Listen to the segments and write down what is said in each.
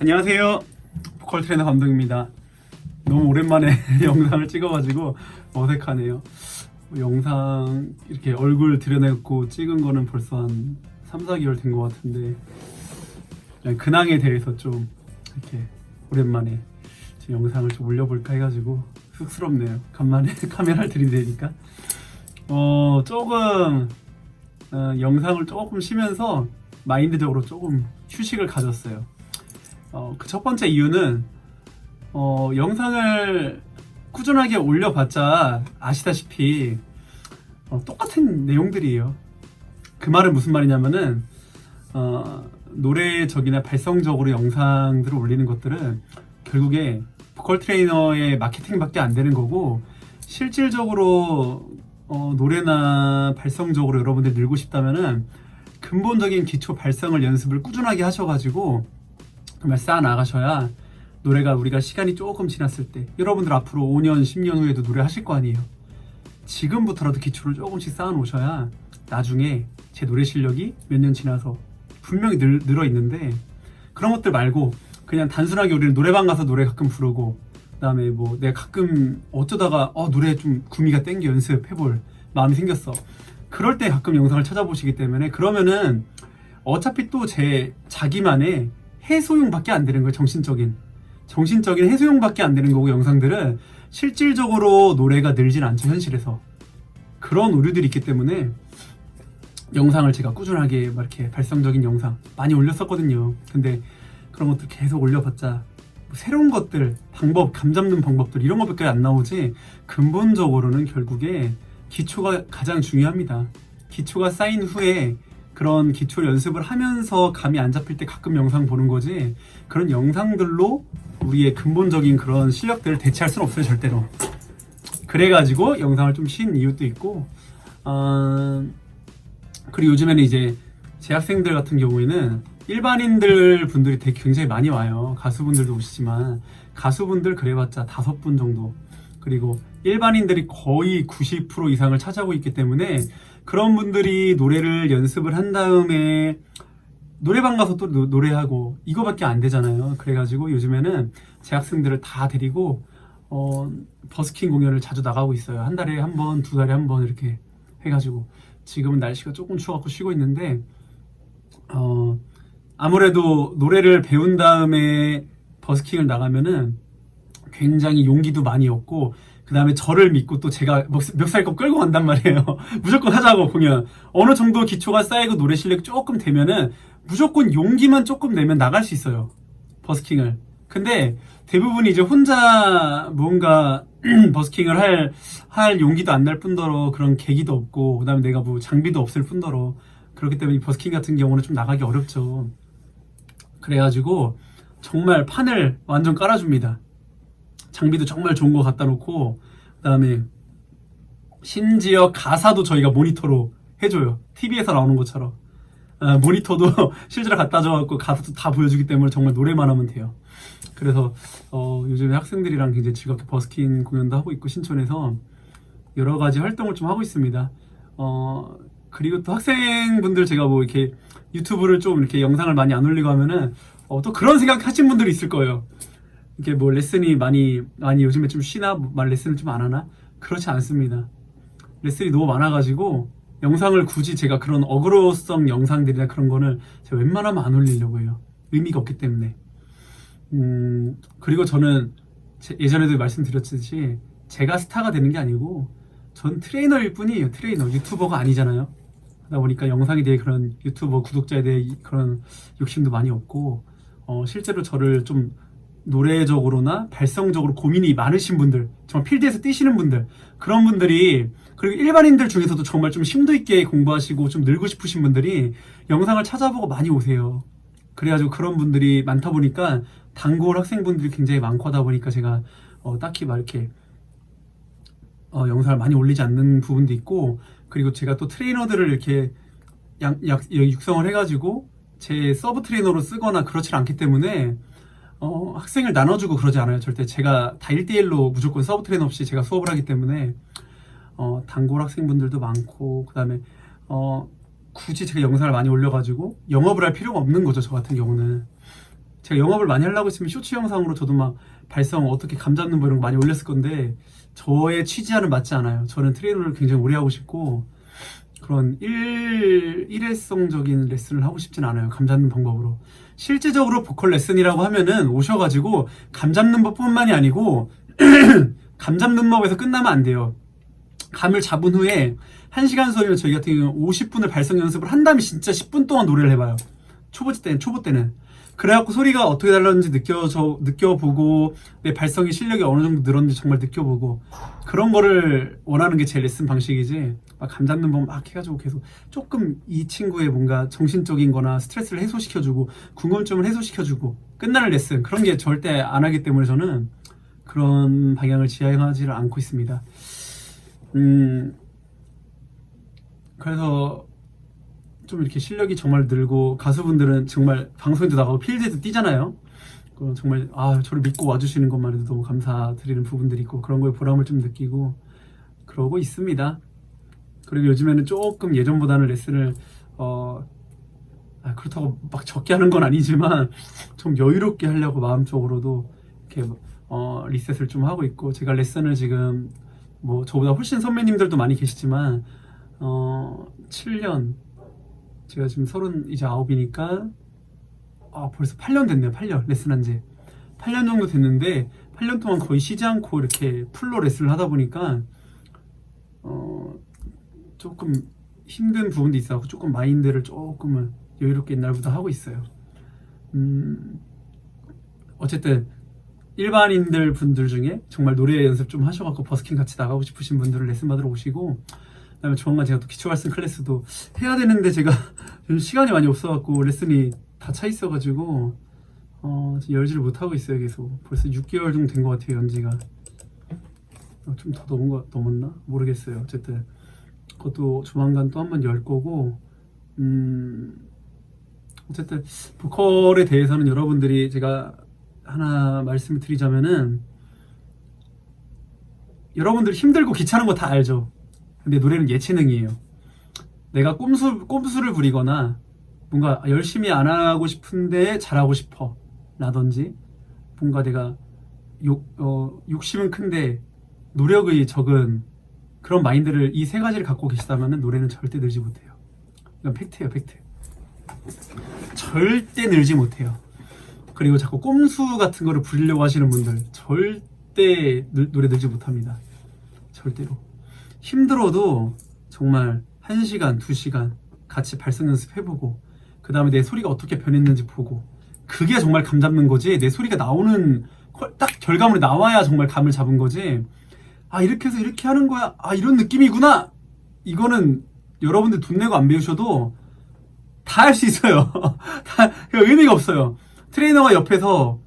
안녕하세요. 보컬 트레이너 감독입니다. 너무 오랜만에 영상을 찍어가지고 어색하네요. 뭐 영상 이렇게 얼굴 들여내고 찍은 거는 벌써 한 3, 4개월 된 것 같은데 근황에 대해서 좀 이렇게 오랜만에 영상을 좀 올려볼까 해가지고 쑥스럽네요. 간만에 카메라를 들이대니까 어 조금 어, 영상을 조금 쉬면서 마인드적으로 조금 휴식을 가졌어요. 어, 그 첫 번째 이유는 어, 영상을 꾸준하게 올려봤자 아시다시피 어, 똑같은 내용들이에요. 그 말은 무슨 말이냐면은 어, 노래적이나 발성적으로 영상들을 올리는 것들은 결국에 보컬 트레이너의 마케팅밖에 안 되는 거고 실질적으로 어, 노래나 발성적으로 여러분들이 늘고 싶다면은 근본적인 기초 발성을 연습을 꾸준하게 하셔가지고 정말 쌓아 나가셔야 노래가 우리가 시간이 조금 지났을 때 여러분들 앞으로 5년, 10년 후에도 노래 하실 거 아니에요. 지금부터라도 기초를 조금씩 쌓아 놓으셔야 나중에 제 노래 실력이 몇 년 지나서 분명히 늘, 늘어 있는데 그런 것들 말고 그냥 단순하게 우리는 노래방 가서 노래 가끔 부르고 그다음에 뭐 내가 가끔 어쩌다가 어 노래 좀 구미가 땡겨 연습해볼 마음이 생겼어. 그럴 때 가끔 영상을 찾아보시기 때문에 그러면은 어차피 또 제 자기만의 해소용밖에 안 되는 거예요 정신적인. 정신적인 해소용밖에 안 되는 거고 영상들은 실질적으로 노래가 늘진 않죠 현실에서. 그런 오류들이 있기 때문에 영상을 제가 꾸준하게 막 이렇게 발성적인 영상 많이 올렸었거든요. 근데 그런 것들 계속 올려봤자 뭐 새로운 것들 방법 감 잡는 방법들 이런 것밖에 안 나오지 근본적으로는 결국에 기초가 가장 중요합니다. 기초가 쌓인 후에 그런 기초 연습을 하면서 감이 안 잡힐 때 가끔 영상 보는 거지. 그런 영상들로 우리의 근본적인 그런 실력들을 대체할 수는 없어요 절대로. 그래가지고 영상을 좀 쉰 이유도 있고 어, 그리고 요즘에는 이제 재학생들 같은 경우에는 일반인들 분들이 되게 굉장히 많이 와요. 가수분들도 오시지만 가수분들 그래봤자 다섯 분 정도. 그리고 일반인들이 거의 90% 이상을 차지하고 있기 때문에 그런 분들이 노래를 연습을 한 다음에 노래방 가서 또 노- 노래하고 이거밖에 안 되잖아요. 그래가지고 요즘에는 재학생들을 다 데리고 어, 버스킹 공연을 자주 나가고 있어요. 한 달에 한 번, 두 달에 한 번 이렇게 해가지고 지금은 날씨가 조금 추워갖고 쉬고 있는데 어, 아무래도 노래를 배운 다음에 버스킹을 나가면은 굉장히 용기도 많이 얻고 그 다음에 저를 믿고 또 제가 멱살껏 끌고 간단 말이에요. 무조건 하자고 공연. 어느 정도 기초가 쌓이고 노래 실력이 조금 되면은 무조건 용기만 조금 내면 나갈 수 있어요. 버스킹을. 근데 대부분이 이제 혼자 뭔가 버스킹을 할, 할 용기도 안 날 뿐더러 그런 계기도 없고 그 다음에 내가 뭐 장비도 없을 뿐더러 그렇기 때문에 이 버스킹 같은 경우는 좀 나가기 어렵죠. 그래가지고 정말 판을 완전 깔아줍니다. 장비도 정말 좋은 거 갖다 놓고 그다음에 심지어 가사도 저희가 모니터로 해줘요. TV에서 나오는 것처럼 아, 모니터도 실제로 갖다 줘갖고 가사도 다 보여주기 때문에 정말 노래만 하면 돼요. 그래서 어, 요즘에 학생들이랑 굉장히 즐겁게 버스킹 공연도 하고 있고 신촌에서 여러 가지 활동을 좀 하고 있습니다. 어, 그리고 또 학생분들 제가 뭐 이렇게 유튜브를 좀 이렇게 영상을 많이 안 올리고 하면은 어, 또 그런 생각 하신 분들이 있을 거예요. 이게 뭐 레슨이 많이 많이 요즘에 좀 쉬나 말 레슨을 좀 안 하나 그렇지 않습니다. 레슨이 너무 많아가지고 영상을 굳이 제가 그런 어그로성 영상들이나 그런 거는 제가 웬만하면 안 올리려고 해요. 의미가 없기 때문에. 음 그리고 저는 제- 예전에도 말씀드렸듯이 제가 스타가 되는 게 아니고 전 트레이너일 뿐이에요. 트레이너 유튜버가 아니잖아요. 그러다 보니까 영상에 대해 그런 유튜버 구독자에 대해 이- 그런 욕심도 많이 없고 어, 실제로 저를 좀 노래적으로나 발성적으로 고민이 많으신 분들, 정말 필드에서 뛰시는 분들, 그런 분들이, 그리고 일반인들 중에서도 정말 좀 심도 있게 공부하시고 좀 늘고 싶으신 분들이 영상을 찾아보고 많이 오세요. 그래가지고 그런 분들이 많다 보니까 단골 학생분들이 굉장히 많고 하다 보니까 제가 어, 딱히 막 이렇게 어, 영상을 많이 올리지 않는 부분도 있고, 그리고 제가 또 트레이너들을 이렇게 양, 약, 육성을 해가지고 제 서브 트레이너로 쓰거나 그렇지 않기 때문에 어, 학생을 나눠주고 그러지 않아요. 절대 제가 다 1대1로 무조건 서브 트레이너 없이 제가 수업을 하기 때문에 어, 단골 학생분들도 많고 그 다음에 어, 굳이 제가 영상을 많이 올려가지고 영업을 할 필요가 없는 거죠. 저 같은 경우는 제가 영업을 많이 하려고 했으면 쇼츠 영상으로 저도 막 발성 어떻게 감 잡는 거 이런 거 많이 올렸을 건데 저의 취지와는 맞지 않아요. 저는 트레이너를 굉장히 오래 하고 싶고 그런 일, 일회성적인 레슨을 하고 싶진 않아요. 감 잡는 방법으로. 실제적으로 보컬 레슨이라고 하면은 오셔가지고 감 잡는 법뿐만이 아니고 감 잡는 법에서 끝나면 안 돼요. 감을 잡은 후에 1시간 수업이면 저희 같은 경우는 50분을 발성 연습을 한 다음에 진짜 10분 동안 노래를 해봐요. 초보 때는, 초보 때는. 그래갖고 소리가 어떻게 달랐는지 느껴져, 느껴보고, 내 발성의 실력이 어느 정도 늘었는지 정말 느껴보고, 그런 거를 원하는 게 제 레슨 방식이지, 막 감 잡는 법 막 해가지고 계속 조금 이 친구의 뭔가 정신적인 거나 스트레스를 해소시켜주고, 궁금증을 해소시켜주고, 끝나는 레슨, 그런 게 절대 안 하기 때문에 저는 그런 방향을 지향하지를 않고 있습니다. 음, 그래서 좀 이렇게 실력이 정말 늘고 가수분들은 정말 방송에도 나가고 필드에도 뛰잖아요. 정말 아 저를 믿고 와주시는 것만 해도 너무 감사드리는 부분들이 있고 그런 거에 보람을 좀 느끼고 그러고 있습니다. 그리고 요즘에는 조금 예전보다는 레슨을 어 아, 그렇다고 막 적게 하는 건 아니지만 좀 여유롭게 하려고 마음적으로도 이렇게 어 리셋을 좀 하고 있고 제가 레슨을 지금 뭐 저보다 훨씬 선배님들도 많이 계시지만 어 7년 제가 지금 서른 이제 아홉이니까 아 벌써 8년 됐네요 8년. 레슨한 지. 8년 정도 됐는데 8년 동안 거의 쉬지 않고 이렇게 풀로 레슨을 하다 보니까 어 조금 힘든 부분도 있어서 조금 마인드를 조금은 여유롭게 옛날보다 하고 있어요. 음 어쨌든 일반인들 분들 중에 정말 노래 연습 좀 하셔갖고 버스킹 같이 나가고 싶으신 분들은 레슨 받으러 오시고 그다음에 조만간 제가 또 기초 발성 클래스도 해야 되는데 제가 요즘 시간이 많이 없어갖고 레슨이 다 차 있어가지고 어, 열지를 못하고 있어요 계속. 벌써 6개월 정도 된 것 같아요 연지가. 어, 좀더 넘은 거 넘었나? 모르겠어요. 어쨌든 그것도 조만간 또 한 번 열 거고 음 어쨌든 보컬에 대해서는 여러분들이 제가 하나 말씀을 드리자면은 여러분들 힘들고 귀찮은 거 다 알죠. 근데 노래는 예체능이에요. 내가 꼼수 꼼수를 부리거나 뭔가 열심히 안 하고 싶은데 잘하고 싶어 라든지 뭔가 내가 욕, 어, 욕심은 큰데 노력이 적은 그런 마인드를 이 세 가지를 갖고 계시다면 노래는 절대 늘지 못해요. 이건 팩트예요, 팩트. 절대 늘지 못해요. 그리고 자꾸 꼼수 같은 거를 부리려고 하시는 분들 절대 늘- 노래 늘지 못합니다. 절대로. 힘들어도 정말 1시간, 2시간 같이 발성 연습해보고 그 다음에 내 소리가 어떻게 변했는지 보고 그게 정말 감 잡는 거지. 내 소리가 나오는 걸- 딱 결과물이 나와야 정말 감을 잡은 거지. 아 이렇게 해서 이렇게 하는 거야? 아 이런 느낌이구나! 이거는 여러분들 돈 내고 안 배우셔도 다 할 수 있어요. 다 의미가 없어요. 트레이너가 옆에서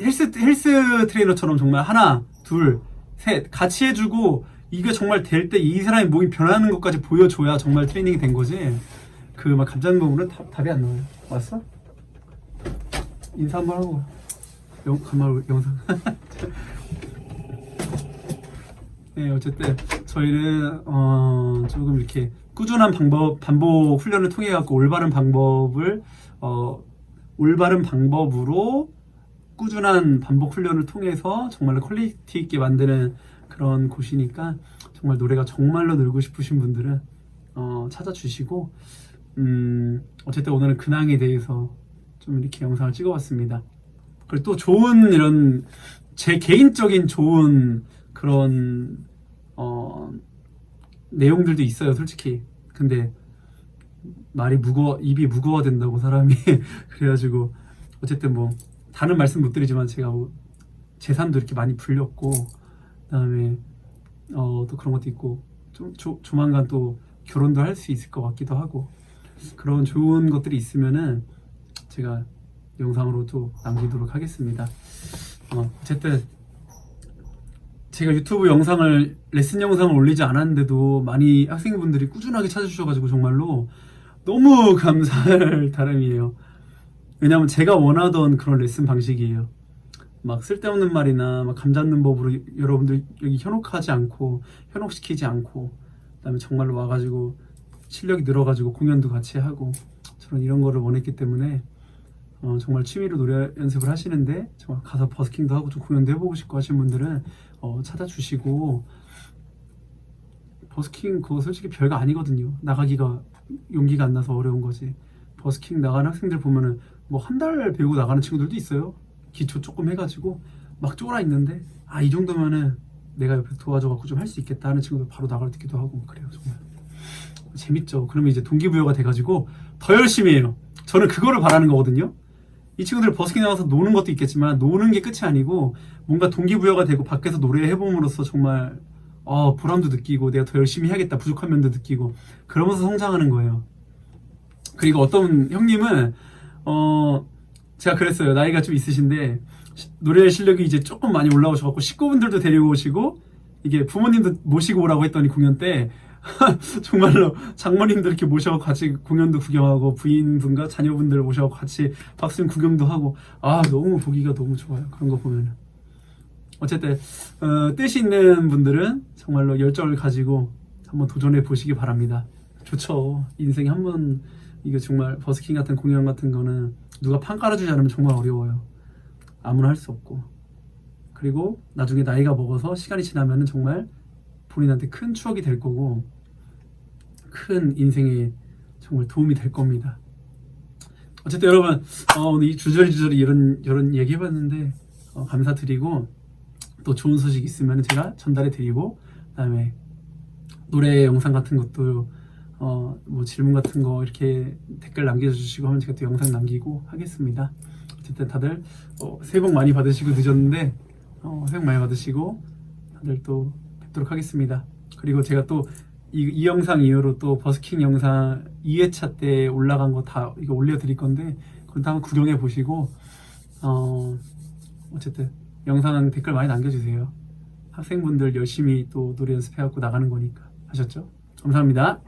헬스 헬스 트레이너처럼 정말 하나 둘 셋 같이 해주고 이게 정말 될 때 이 사람의 몸이 변하는 것까지 보여줘야 정말 트레이닝이 된 거지. 그 막 감자는 부분은 답, 답이 안 나와요. 왔어? 인사 한번 하고 영, 가만 영상. 네 어쨌든 저희는 어, 조금 이렇게 꾸준한 방법 반복 훈련을 통해 갖고 올바른 방법을 어, 올바른 방법으로 꾸준한 반복 훈련을 통해서 정말로 퀄리티 있게 만드는 그런 곳이니까 정말 노래가 정말로 늘고 싶으신 분들은 어, 찾아주시고 음, 어쨌든 오늘은 근황에 대해서 좀 이렇게 영상을 찍어봤습니다. 그리고 또 좋은 이런 제 개인적인 좋은 그런 어, 내용들도 있어요, 솔직히. 근데 말이 무거워 입이 무거워 된다고 사람이 그래가지고 어쨌든 뭐 다른 말씀 못 드리지만 제가 뭐 재산도 이렇게 많이 불렸고 그다음에 어 또 그런 것도 있고 좀 조, 조만간 또 결혼도 할 수 있을 것 같기도 하고 그런 좋은 것들이 있으면은 제가 영상으로 또 남기도록 하겠습니다. 어, 어쨌든 제가 유튜브 영상을 레슨 영상을 올리지 않았는데도 많이 학생분들이 꾸준하게 찾아주셔가지고 정말로 너무 감사할 따름이에요. 왜냐면 제가 원하던 그런 레슨 방식이에요. 막 쓸데없는 말이나 막 감잡는 법으로 여러분들 여기 현혹하지 않고 현혹시키지 않고 그다음에 정말로 와가지고 실력이 늘어가지고 공연도 같이 하고 저는 이런 거를 원했기 때문에 어, 정말 취미로 노래 연습을 하시는데 정말 가서 버스킹도 하고 좀 공연도 해보고 싶고 하시는 분들은 어, 찾아주시고 버스킹 그거 솔직히 별거 아니거든요. 나가기가 용기가 안 나서 어려운 거지. 버스킹 나가는 학생들 보면은 뭐 한 달 배우고 나가는 친구들도 있어요. 기초 조금 해가지고 막 쫄아 있는데 아 이 정도면은 내가 옆에서 도와줘갖고 좀 할 수 있겠다 하는 친구들 바로 나갈 때기도 하고 그래요 정말 재밌죠. 그러면 이제 동기부여가 돼가지고 더 열심히 해요. 저는 그거를 바라는 거거든요. 이 친구들 버스킹 나가서 노는 것도 있겠지만 노는 게 끝이 아니고 뭔가 동기부여가 되고 밖에서 노래해봄으로써 정말 어, 보람도 느끼고 내가 더 열심히 해야겠다 부족한 면도 느끼고 그러면서 성장하는 거예요. 그리고 어떤 형님은 어 제가 그랬어요. 나이가 좀 있으신데 시- 노래 실력이 이제 조금 많이 올라오셔갖고 식구분들도 데리고 오시고 이게 부모님도 모시고 오라고 했더니 공연 때 정말로 장모님들 이렇게 모셔서 같이 공연도 구경하고 부인분과 자녀분들 모셔서 같이 박수님 구경도 하고 아 너무 보기가 너무 좋아요. 그런 거 보면은. 어쨌든 어, 뜻이 있는 분들은 정말로 열정을 가지고 한번 도전해 보시기 바랍니다. 좋죠. 인생에 한번 이거 정말 버스킹 같은 공연 같은 거는 누가 판 깔아주지 않으면 정말 어려워요 아무나 할 수 없고 그리고 나중에 나이가 먹어서 시간이 지나면은 정말 본인한테 큰 추억이 될 거고 큰 인생에 정말 도움이 될 겁니다. 어쨌든 여러분 어, 오늘 이 주저리주저리 이런 이런 얘기 해봤는데 어, 감사드리고 또 좋은 소식 있으면 제가 전달해 드리고 그다음에 노래 영상 같은 것도 어, 뭐 질문 같은 거 이렇게 댓글 남겨주시고 하면 제가 또 영상 남기고 하겠습니다. 어쨌든 다들 어, 새해 복 많이 받으시고 늦었는데 어, 새해 복 많이 받으시고 다들 또 뵙도록 하겠습니다. 그리고 제가 또 이, 이 영상 이후로 또 버스킹 영상 2회차 때 올라간 거 다 이거 올려드릴 건데 그건 다 한번 구경해 보시고 어, 어쨌든 영상 댓글 많이 남겨주세요. 학생분들 열심히 또 노래 연습해갖고 나가는 거니까 하셨죠? 감사합니다.